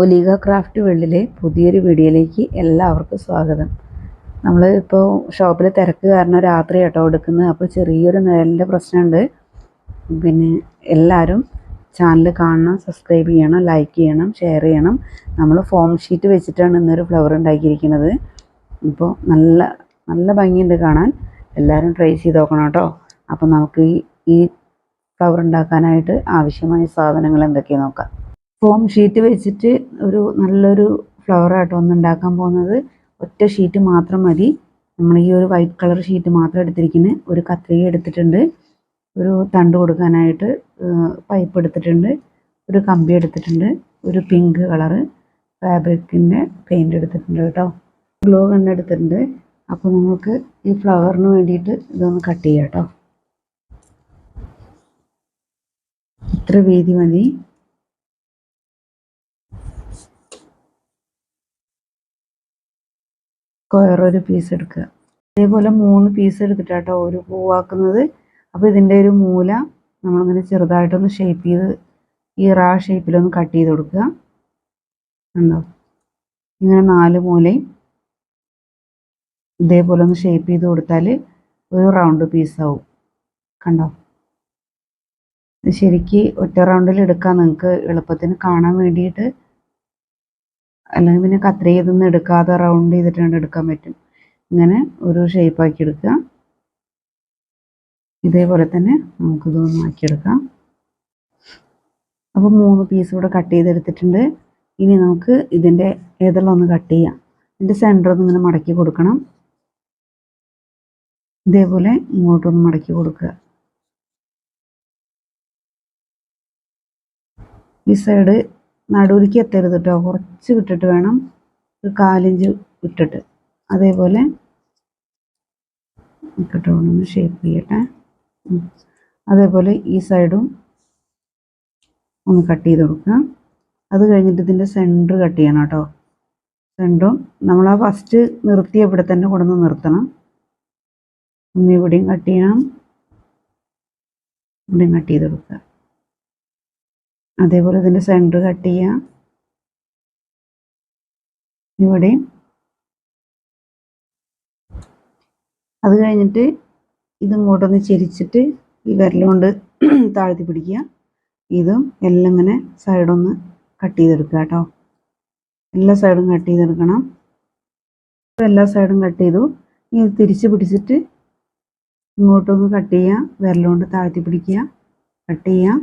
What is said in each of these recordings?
ഒലീഗ craft വേൾഡിലെ പുതിയൊരു വീഡിയോയിലേക്ക് എല്ലാവർക്കും സ്വാഗതം. നമ്മൾ ഇപ്പോൾ ഷോപ്പിൽ തിരക്ക് കാരണം രാത്രി കേട്ടോ എടുക്കുന്നത്. അപ്പോൾ ചെറിയൊരു നിഴലിന്റെ പ്രശ്നമുണ്ട്. പിന്നെ എല്ലാവരും ചാനൽ കാണണം സബ്സ്ക്രൈബ് ചെയ്യണം ലൈക്ക് ചെയ്യണം ഷെയർ ചെയ്യണം. നമ്മൾ ഫോം ഷീറ്റ് വെച്ചിട്ടാണ് ഇന്നൊരു ഫ്ലവർ ഉണ്ടാക്കിയിരിക്കുന്നത്. ഇപ്പോൾ നല്ല നല്ല ഭംഗിയുണ്ട് കാണാൻ. എല്ലാവരും ട്രൈ ചെയ്ത് നോക്കണം കേട്ടോ. അപ്പോൾ നമുക്ക് ഈ ഈ ഫ്ലവർ ഉണ്ടാക്കാനായിട്ട് ആവശ്യമായ സാധനങ്ങൾ എന്തൊക്കെയാണ് നോക്കാം. ഫോം ഷീറ്റ് വെച്ചിട്ട് ഒരു നല്ലൊരു ഫ്ലവർ ആട്ടോ ഒന്ന് ഉണ്ടാക്കാൻ പോകുന്നത്. ഒറ്റ ഷീറ്റ് മാത്രം മതി. നമ്മൾ ഈ ഒരു വൈറ്റ് കളർ ഷീറ്റ് മാത്രം എടുത്തിരിക്കുന്നത് ഒരു കത്രിക എടുത്തിട്ടുണ്ട്. ഒരു തണ്ട് കൊടുക്കാനായിട്ട് പൈപ്പ് എടുത്തിട്ടുണ്ട്. ഒരു കമ്പി എടുത്തിട്ടുണ്ട്. ഒരു പിങ്ക് കളറ് ഫാബ്രിക്കിന്റെ പെയിന്റ് എടുത്തിട്ടുണ്ട് കേട്ടോ. ഗ്ലോ കണ്ണ് എടുത്തിട്ടുണ്ട്. അപ്പോൾ നമുക്ക് ഈ ഫ്ലവറിന് വേണ്ടിയിട്ട് ഇതൊന്ന് കട്ട് ചെയ്യാം കേട്ടോ. ഇത്ര വീതി മതി. സ്ക്വയർ ഒരു പീസ് എടുക്കുക. അതേപോലെ മൂന്ന് പീസ് എടുത്തിട്ടാട്ടോ ഒരു പൂവാക്കുന്നത്. അപ്പോൾ ഇതിന്റെ ഒരു മൂല നമ്മളിങ്ങനെ ചെറുതായിട്ടൊന്ന് ഷേപ്പ് ചെയ്ത് ഈ റാ ഷേപ്പിലൊന്ന് കട്ട് ചെയ്ത് കൊടുക്കുക. ഉണ്ടോ ഇങ്ങനെ നാല് മൂലയും ഇതേപോലെ ഒന്ന് ഷേപ്പ് ചെയ്ത് കൊടുത്താൽ ഒരു റൗണ്ട് പീസാവും കണ്ടോ? ശരിക്ക് ഒറ്റ റൗണ്ടിൽ എടുക്കാം നിങ്ങൾക്ക് എളുപ്പത്തിന് കാണാൻ വേണ്ടിയിട്ട് അല്ലെങ്കിൽ പിന്നെ കത്രിക ഇതൊന്നും എടുക്കാതെ റൗണ്ട് ചെയ്തിട്ടാണ് എടുക്കാൻ പറ്റും. ഇങ്ങനെ ഒരു ഷേപ്പാക്കി എടുക്കുക. ഇതേപോലെ തന്നെ നമുക്ക് നമുക്കിതൊന്ന് ആക്കിയെടുക്കാം. അപ്പോൾ മൂന്ന് പീസ് ഇവിടെ കട്ട് ചെയ്തെടുത്തിട്ടുണ്ട്. ഇനി നമുക്ക് ഇതിന്റെ ഏതെല്ലാം ഒന്ന് കട്ട് ചെയ്യാം. ഇതിന്റെ സെന്റർ ഒന്ന് ഇങ്ങനെ മടക്കി കൊടുക്കണം. ഇതേപോലെ ഇങ്ങോട്ടൊന്ന് മടക്കി കൊടുക്കുക. ഈ സൈഡ് നടുവിലേക്ക് എത്തരുത് കേട്ടോ കുറച്ച് വിട്ടിട്ട് വേണം. ഒരു കാലിഞ്ച് വിട്ടിട്ട്. അതേപോലെ കേട്ടോ ഒന്ന് ഷേപ്പ് ചെയ്യട്ടെ. അതേപോലെ ഈ സൈഡും ഒന്ന് കട്ട് ചെയ്ത് കൊടുക്കുക. അത് കഴിഞ്ഞിട്ട് ഇതിന്റെ സെന്റർ കട്ട് ചെയ്യണം കേട്ടോ സെന്ററും നമ്മൾ ആ ഫസ്റ്റ് നിർത്തിയ ഇവിടെ തന്നെ കൊണ്ടുവന്ന് നിർത്തണം. ഒന്ന് ഇവിടെയും കട്ട് ചെയ്യണം. ഇവിടെയും കട്ട് ചെയ്ത് കൊടുക്കുക. അതേപോലെ ഇതിന്റെ സെന്റർ കട്ട് ചെയ്യുക ഇവിടെ. അത് കഴിഞ്ഞിട്ട് ഇതിങ്ങോട്ടൊന്ന് ചിരിച്ചിട്ട് ഈ വിരലുകൊണ്ട് താഴ്ത്തി പിടിക്കുക. ഇതും എല്ലാം ഇങ്ങനെ സൈഡൊന്ന് കട്ട് ചെയ്തെടുക്കുക കേട്ടോ. എല്ലാ സൈഡും കട്ട് ചെയ്തെടുക്കണം. എല്ലാ സൈഡും കട്ട് ചെയ്തു. ഇനി തിരിച്ച് പിടിച്ചിട്ട് ഇങ്ങോട്ടൊന്ന് കട്ട് ചെയ്യുക. വിരലുകൊണ്ട് താഴ്ത്തി പിടിക്കുക. കട്ട് ചെയ്യുക.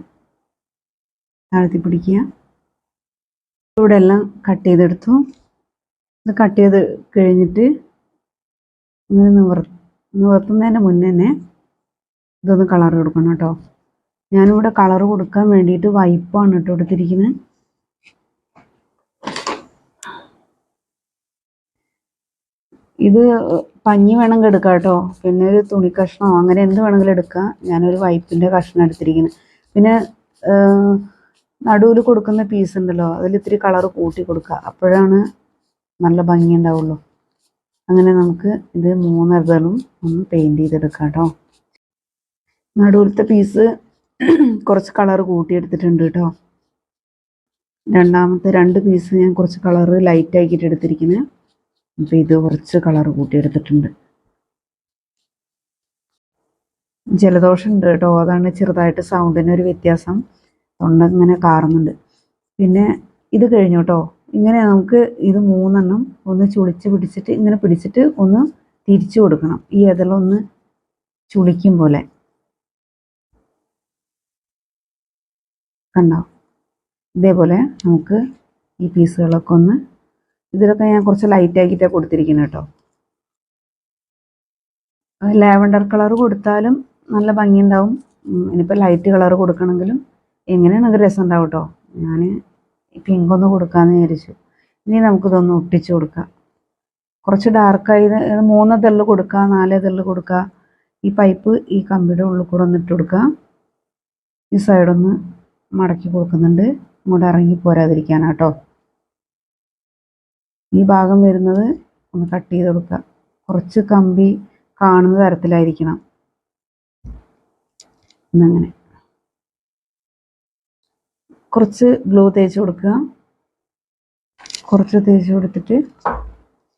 താഴ്ത്തി പിടിക്കുക ഇവിടെ എല്ലാം കട്ട് ചെയ്തെടുത്തു. ഇത് കട്ട് ചെയ്ത് കഴിഞ്ഞിട്ട് ഇങ്ങനെ നിവർ നിവർത്തുന്നതിന് മുന്നേ തന്നെ ഇതൊന്ന് കളർ കൊടുക്കണം കേട്ടോ. ഞാനിവിടെ കളർ കൊടുക്കാൻ വേണ്ടിയിട്ട് വൈപ്പാണ് കേട്ടോ കൊടുത്തിരിക്കുന്നത് ഇത് പഞ്ഞി വേണമെങ്കിൽ എടുക്കാം കേട്ടോ. പിന്നെ ഒരു തുണി കഷ്ണമോ അങ്ങനെ എന്ത് വേണമെങ്കിലും എടുക്കാം. ഞാനൊരു വൈപ്പിന്റെ കഷ്ണം എടുത്തിരിക്കുന്നത്. പിന്നെ നടുവിൽ കൊടുക്കുന്ന പീസ് ഉണ്ടല്ലോ അതിൽ ഇത്തിരി കളർ കൂട്ടി കൊടുക്കുക. അപ്പോഴാണ് നല്ല ഭംഗി ഉണ്ടാവുള്ളൂ. അങ്ങനെ നമുക്ക് ഇത് മൂന്നിതളും ഒന്ന് പെയിന്റ് ചെയ്തെടുക്കാം കേട്ടോ. നടുവിലത്തെ പീസ് കുറച്ച് കളർ കൂട്ടിയെടുത്തിട്ടുണ്ട് കേട്ടോ. രണ്ടാമത്തെ രണ്ട് പീസ് ഞാൻ കുറച്ച് കളർ ലൈറ്റ് ആക്കിയിട്ട് എടുത്തിരിക്കുന്നത് അപ്പോൾ ഇത് കുറച്ച് കളർ കൂട്ടിയെടുത്തിട്ടുണ്ട് ജലദോഷം ഉണ്ട് കേട്ടോ. അതാണ് ചെറുതായിട്ട് സൗണ്ടിന് ഒരു വ്യത്യാസം. തൊണ്ട ഇങ്ങനെ കാറുന്നുണ്ട്. പിന്നെ ഇത് കഴിഞ്ഞു കേട്ടോ ഇങ്ങനെ നമുക്ക് ഇത് മൂന്നെണ്ണം ഒന്ന് ചുളിച്ച് പിടിച്ചിട്ട് ഇങ്ങനെ പിടിച്ചിട്ട് ഒന്ന് തിരിച്ചു കൊടുക്കണം. ഈ ഇതളൊന്ന് ചുളിക്കും പോലെ. കണ്ടോ? ഇതേപോലെ നമുക്ക് ഈ പീസുകളൊക്കെ ഒന്ന് ഇതിലൊക്കെ ഞാൻ കുറച്ച് ലൈറ്റ് ആക്കിയിട്ടാണ് കൊടുത്തിരിക്കുന്നത് കേട്ടോ ലാവൻഡർ കളർ കൊടുത്താലും നല്ല ഭംഗിയുണ്ടാവും. ഇനിയിപ്പോൾ ലൈറ്റ് കളർ കൊടുക്കണമെങ്കിലും എങ്ങനെയാണെങ്കിൽ രസം ഉണ്ടാവും കേട്ടോ ഞാൻ പിങ്ക് ഒന്ന് കൊടുക്കാമെന്ന് വിചാരിച്ചു. ഇനി നമുക്കിതൊന്ന് ഒട്ടിച്ചു കൊടുക്കാം. കുറച്ച് ഡാർക്കായി മൂന്ന് തെള്ള് കൊടുക്കുക നാല് തെള്ള് കൊടുക്കുക ഈ പൈപ്പ് ഈ കമ്പിയുടെ ഉള്ളിൽ കൂടെ ഒന്ന് ഇട്ട് കൊടുക്കുക ഈ സൈഡൊന്ന് മടക്കി കൊടുക്കുന്നുണ്ട്. ഇങ്ങോട്ട് ഇറങ്ങി പോരാതിരിക്കാനാട്ടോ. ഈ ഭാഗം വരുന്നത് ഒന്ന് കട്ട് ചെയ്ത് കൊടുക്കുക കുറച്ച് കമ്പി കാണുന്ന തരത്തിലായിരിക്കണം. എന്നങ്ങനെ കുറച്ച് ഗ്ലൂ തേച്ച് കൊടുക്കുക. കുറച്ച് തേച്ച് കൊടുത്തിട്ട്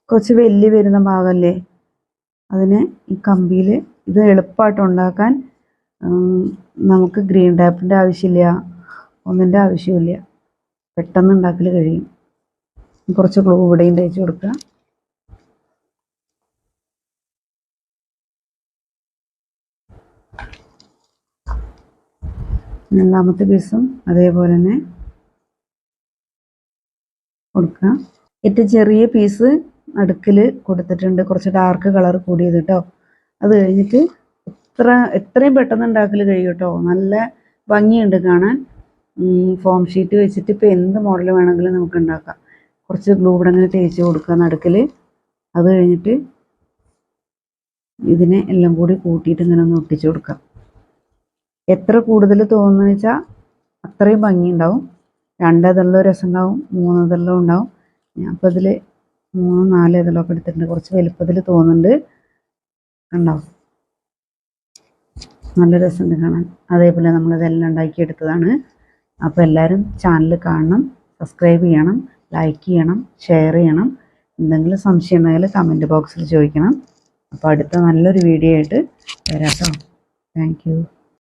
കുറച്ച് വലിയ വരുന്ന ഭാഗമല്ലേ അതിനെ ഈ കമ്പിയിൽ ഇത് എളുപ്പമായിട്ട് ഉണ്ടാക്കാൻ നമുക്ക് ഗ്രീൻ ടാപ്പിന്റെ ആവശ്യമില്ല ഒന്നിന്റെ ആവശ്യമില്ല പെട്ടെന്ന് ഉണ്ടാക്കൽ കഴിയും. കുറച്ച് ഗ്ലൂ ഇവിടെയും തേച്ച് കൊടുക്കുക. രണ്ടാമത്തെ പീസും അതേപോലെ തന്നെ കൊടുക്കുക. ഏറ്റവും ചെറിയ പീസ് അടുക്കിൽ കൊടുത്തിട്ടുണ്ട്. കുറച്ച് ഡാർക്ക് കളർ കൂടിയത് കേട്ടോ അത് കഴിഞ്ഞിട്ട് എത്ര എത്രയും പെട്ടെന്ന് ഉണ്ടാക്കൽ കഴിയും കേട്ടോ നല്ല ഭംഗിയുണ്ട് കാണാൻ. ഫോം ഷീറ്റ് വെച്ചിട്ട് ഇപ്പോൾ എന്ത് മോഡൽ വേണമെങ്കിലും നമുക്ക് ഉണ്ടാക്കാം. കുറച്ച് ഗ്ലൂ ഇവിടെ അങ്ങനെ തേച്ച് കൊടുക്കുക നടുക്കിൽ അത് കഴിഞ്ഞിട്ട് ഇതിനെ എല്ലാം കൂടി കൂട്ടിയിട്ട് ഇങ്ങനെ ഒന്ന് ഒട്ടിച്ചു കൊടുക്കാം. എത്ര കൂടുതൽ തോന്നുന്നു വെച്ചാൽ അത്രയും ഭംഗി ഉണ്ടാവും. രണ്ടതെല്ലാം രസം ഉണ്ടാവും മൂന്നതെല്ലാം ഉണ്ടാവും. ഞാൻ ഇപ്പോൾ ഇതിൽ മൂന്ന് നാല് ഇതെല്ലാം എടുത്തിട്ടുണ്ട്. കുറച്ച് വലുപ്പത്തിൽ തോന്നുന്നുണ്ട്. ഉണ്ടാവും നല്ല രസമുണ്ട് കാണാൻ. അതേപോലെ നമ്മളിതെല്ലാം ഉണ്ടാക്കിയെടുത്തതാണ് അപ്പോൾ എല്ലാവരും ചാനൽ കാണണം സബ്സ്ക്രൈബ് ചെയ്യണം ലൈക്ക് ചെയ്യണം ഷെയർ ചെയ്യണം. എന്തെങ്കിലും സംശയം ഉണ്ടെങ്കിൽ കമന്റ് ബോക്സിൽ ചോദിക്കണം. അപ്പോൾ അടുത്ത നല്ലൊരു വീഡിയോ ആയിട്ട് വരാം കേട്ടോ. താങ്ക്